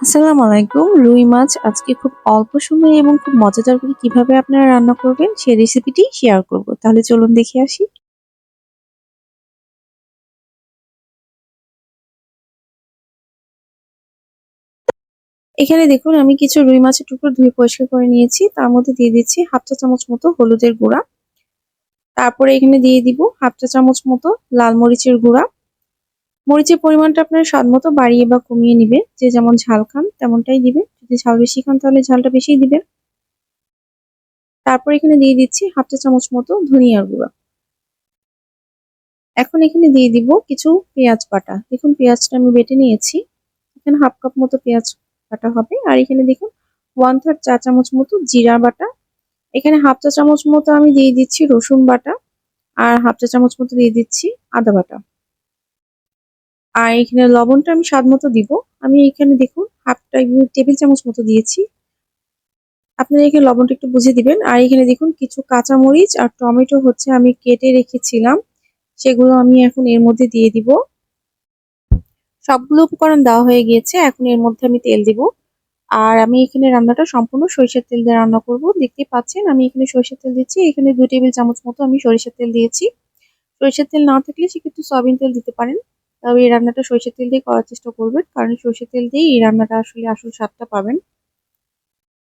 আসসালামু আলাইকুম। রুই মাছ আজকে খুব অল্প সময়ে এবং খুব মজাদার করে কীভাবে আপনারা রান্না করবেন সেই রেসিপিটি শেয়ার করব। তাহলে চলুন দেখে আসি। এখানে দেখুন, আমি কিছু রুই মাছের টুকরো ধুয়ে পরিষ্কার করে নিয়েছি। তার মধ্যে দিয়ে দিচ্ছি হাফ চা চামচ মতো হলুদের গুঁড়া। তারপরে এখানে দিয়ে দিব হাফ চা চামচ মতো লাল মরিচের গুঁড়া। মরিচের পরিমাণটা আপনার স্বাদ মতো বাড়িয়ে বা কমিয়ে নিবেন যে যেমন ঝাল খান, তেমনটাই দিবেন যদি ঝাল বেশি খান, তাহলে ঝালটা বেশিই দিবেন। তারপর এখানে দিয়ে দিচ্ছি হাফ চা চামচ মতো ধনিয়ার গুঁড়া। এখন এখানে দিয়ে দিব কিছু পেঁয়াজ বাটা। দেখুন, পেঁয়াজটা আমি বেটে নিয়েছি। এখানে হাফ কাপ মতো পেঁয়াজ বাটা হবে। আর এখানে দেখুন ওয়ান থার্ড চা চামচ মতো জিরা বাটা। এখানে হাফ চা চামচ মতো আমি দিয়ে দিচ্ছি রসুন বাটা। আর হাফ চা চামচ মতো দিয়ে দিচ্ছি আদা বাটা। আর এখানে লবণটা আমি স্বাদ মতো দিব। আমি এখানে দেখুন হাফ টেবিল চামচ মতো দিয়েছি। আপনারা এখানে লবণটা একটু বুঝে দিবেন। আর এখানে দেখুন, কিছু কাঁচামরিচ আর টমেটো হচ্ছে আমি কেটে রেখেছিলাম। সেগুলো আমি এখন এর মধ্যে দিয়ে দিব। সবগুলো উপকরণ দেওয়া হয়ে গিয়েছে, এখন এর মধ্যে আমি তেল দিব। আর আমি এখানে রান্নাটা সম্পূর্ণ সরিষার তেল দিয়ে রান্না করব। দেখতে পাচ্ছেন, আমি এখানে সরিষার তেল দিচ্ছি। এখানে দুই টেবিল চামচ মতো আমি সরিষার তেল দিয়েছি। সরিষার তেল না থাকলে সেক্ষেত্রে সয়াবিন তেল দিতে পারেন। তবে এই রান্নাটা সরিষার তেল দিয়ে করার চেষ্টা করবেন, কারণ সরিষার তেল দিয়ে এই রান্নাটা আসলে আসল স্বাদটা পাবেন।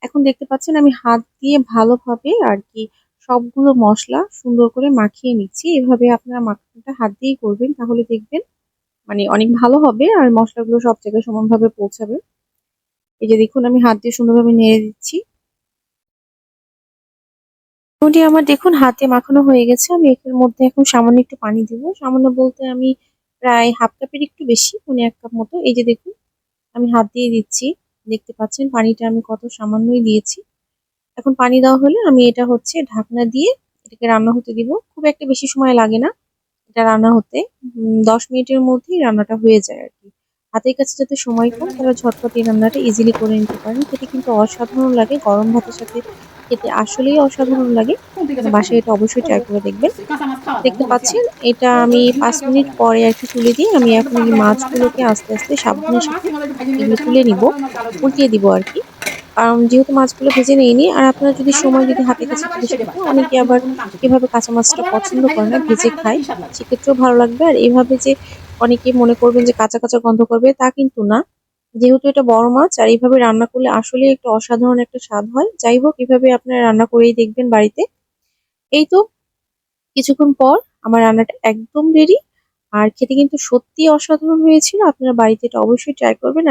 এখন দেখতে পাচ্ছেন আমি হাত দিয়ে ভালোভাবে আর কি সবগুলো মশলা সুন্দর করে মাখিয়ে নিচ্ছি। এভাবে আপনারা মাখানোটা হাত দিয়েই করবেন, তাহলে দেখবেন মানে অনেক ভালো হবে আর মশলাগুলো সব জায়গায় সমানভাবে পৌঁছাবে। এই যে দেখুন, আমি হাত দিয়ে সুন্দরভাবে নেড়ে দিচ্ছি। আমার দেখুন হাতে মাখানো হয়ে গেছে, আমি এর মধ্যে এখন সামান্য একটু পানি দিব। সামান্য বলতে আমি প্রায় হাফ কাপের একটু বেশি মানে এক কাপ মতো। এই যে দেখুন আমি হাত দিয়ে দিচ্ছি। দেখতে পাচ্ছেন পানিটা আমি কত সামান্যই দিয়েছি। এখন পানি দেওয়া হলে আমি এটা হচ্ছে ঢাকনা দিয়ে এটাকে রান্না হতে দিব। খুব একটা বেশি সময় লাগে না এটা রান্না হতে। দশ মিনিটের মধ্যেই রান্নাটা হয়ে যায় আর কি। হাতের কাছে যাতে সময় কম তারা ঝটপট এই রান্নাটা ইজিলি করে নিতে পারেন। খেতে কিন্তু অসাধারণ লাগে। গরম ভাতের সাথে খেতে আসলেই অসাধারণ লাগে। বাসায় এটা অবশ্যই ট্রাই করে দেখবেন। দেখতে পাচ্ছেন? এটা আমি পাঁচ মিনিট পরে আর কি তুলে দিয়ে আমি এখন এই মাছগুলোকে আস্তে আস্তে সাবধানের সাথে এগুলো তুলে নিব। উল্টিয়ে দিব আর কি। কারণ যেহেতু মাছগুলো ভেজে নিইনি আর আপনারা যদি সময় যদি হাতে কাছে বেশি থাকে অনেকে আবার এভাবে কাঁচা মাছটা পছন্দ করে না ভেজে খায়। সেক্ষেত্রেও ভালো লাগবে। আর এইভাবে যে অনেকে মনে করবেন যে কাঁচা কাঁচা গন্ধ করবে তা কিন্তু না। যেহেতু এটা বড় মাছ আর এইভাবে রান্না করলে আসলে একটা অসাধারণ একটা স্বাদ হয়। যাই হোক এভাবে আপনারা রান্না করেই দেখবেন বাড়িতে। এই তো কিছুক্ষণ পর আমার রান্নাটা একদম রেডি আর খেতে কিন্তু সত্যি অসাধারণ হয়েছিল। আপনারা বাড়িতে এটা অবশ্যই ট্রাই করবেন।